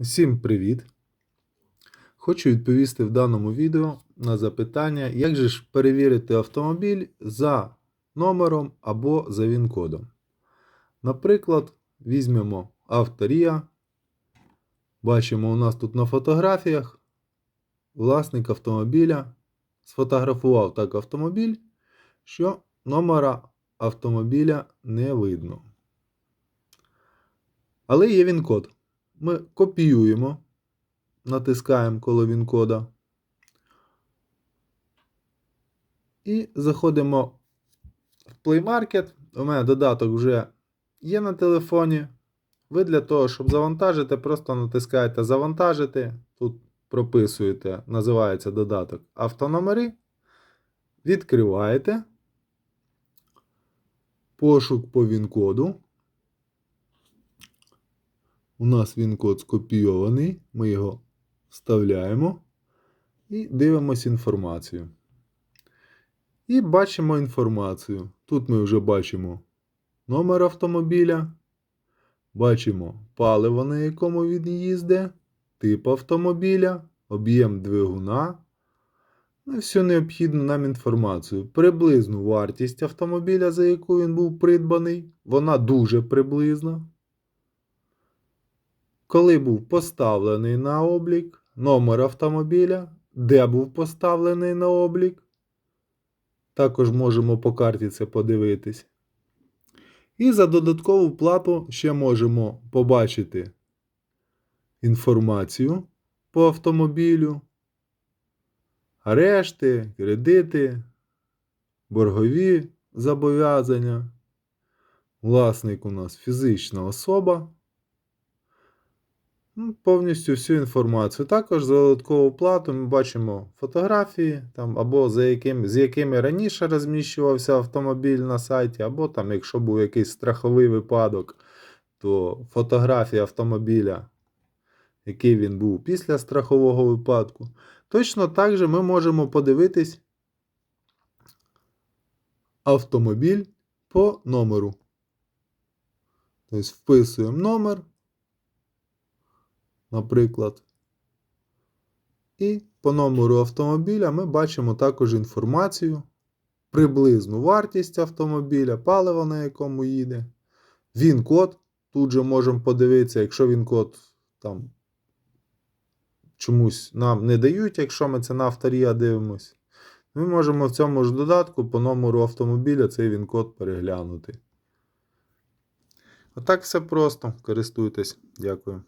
Всім привіт! Хочу відповісти в даному відео на запитання, як же ж перевірити автомобіль за номером або за ВІН-кодом. Наприклад, візьмемо авторія. Бачимо, у нас тут на фотографіях власник автомобіля сфотографував так автомобіль, що номера автомобіля не видно. Але є він-код. Ми копіюємо, натискаємо коло він-кода. І заходимо в Play Market. У мене додаток вже є на телефоні. Ви для того, щоб завантажити, просто натискаєте Завантажити. Тут прописуєте, називається додаток автономери. Відкриваєте. Пошук по він-коду. У нас він код скопійований, ми його вставляємо і дивимося інформацію. І бачимо інформацію. Тут ми вже бачимо номер автомобіля, бачимо паливо, на якому він їздить, тип автомобіля, об'єм двигуна. Ну всю необхідну нам інформацію. Приблизну вартість автомобіля, за яку він був придбаний. Вона дуже приблизна коли був поставлений на облік, номер автомобіля, де був поставлений на облік. Також можемо по карті це подивитись. І за додаткову плату ще можемо побачити інформацію по автомобілю, арешти, кредити, боргові зобов'язання. Власник у нас фізична особа. Ну, Повністю всю інформацію. Також за додаткову плату ми бачимо фотографії, там, або за яким, з якими раніше розміщувався автомобіль на сайті, або там, якщо був якийсь страховий випадок, то фотографія автомобіля, який він був після страхового випадку. Точно так же ми можемо подивитись автомобіль по номеру. Тобто вписуємо номер наприклад. І по номеру автомобіля ми бачимо також інформацію, приблизну вартість автомобіля, паливо, на якому їде. Він-код. Тут же можемо подивитися, якщо він-код там чомусь нам не дають, якщо ми це на авторія дивимось. Ми можемо в цьому ж додатку по номеру автомобіля цей він-код переглянути. Отак все просто. Користуйтесь. Дякую.